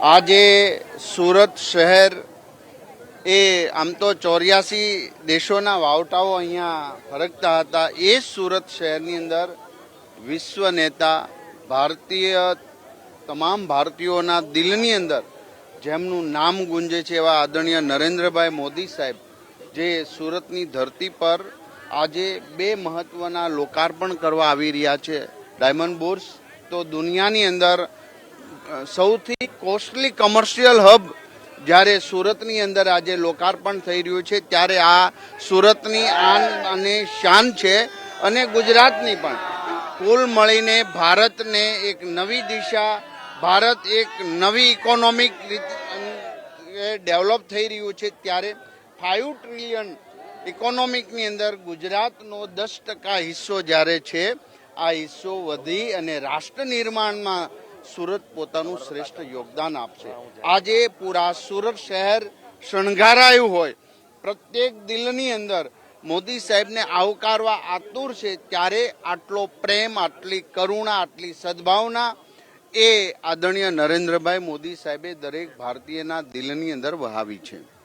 આજે સુરત શહેર એ આમ તો ચોર્યાસી દેશોના વાવટાઓ અહીંયા ફરકતા હતા. એ સુરત શહેરની અંદર વિશ્વ નેતા, ભારતીય તમામ ભારતીયોના દિલની અંદર જેમનું નામ ગુંજે છે એવા આદરણીય નરેન્દ્રભાઈ મોદી સાહેબ, જે સુરતની ધરતી પર આજે બે મહત્વના લોકાર્પણ કરવા આવી રહ્યા છે. ડાયમંડ બોર્સ તો દુનિયાની અંદર સૌથી કોસ્ટલી કમર્શિયલ હબ જ્યારે સુરતની અંદર આજે લોકાર્પણ થઈ રહ્યું છે, ત્યારે આ સુરતની આન અને શાન છે અને ગુજરાતની પણ. કુલ મળીને ભારતને એક નવી દિશા, ભારત એક નવી ઇકોનોમિક ડેવલપ થઈ રહ્યું છે, ત્યારે ફાઇવ ટ્રિલિયન ઇકોનોમિકની અંદર ગુજરાતનો દસ ટકા હિસ્સો જ્યારે છે, આ હિસ્સો વધી અને રાષ્ટ્ર નિર્માણમાં સુરત પોતાનું શ્રેષ્ઠ યોગદાન આપશે. આજે પૂરા સુરત શહેર શણગારાયું હોય. પ્રત્યેક દિલની અંદર મોદી સાહેબને આવકારવા આતુર છે ત્યારે આટલો પ્રેમ, આટલી કરુણા, આટલી સદભાવના એ આદરણીય નરેન્દ્રભાઈ મોદી સાહેબે દરેક ભારતીયના દિલની અંદર વહાવી છે.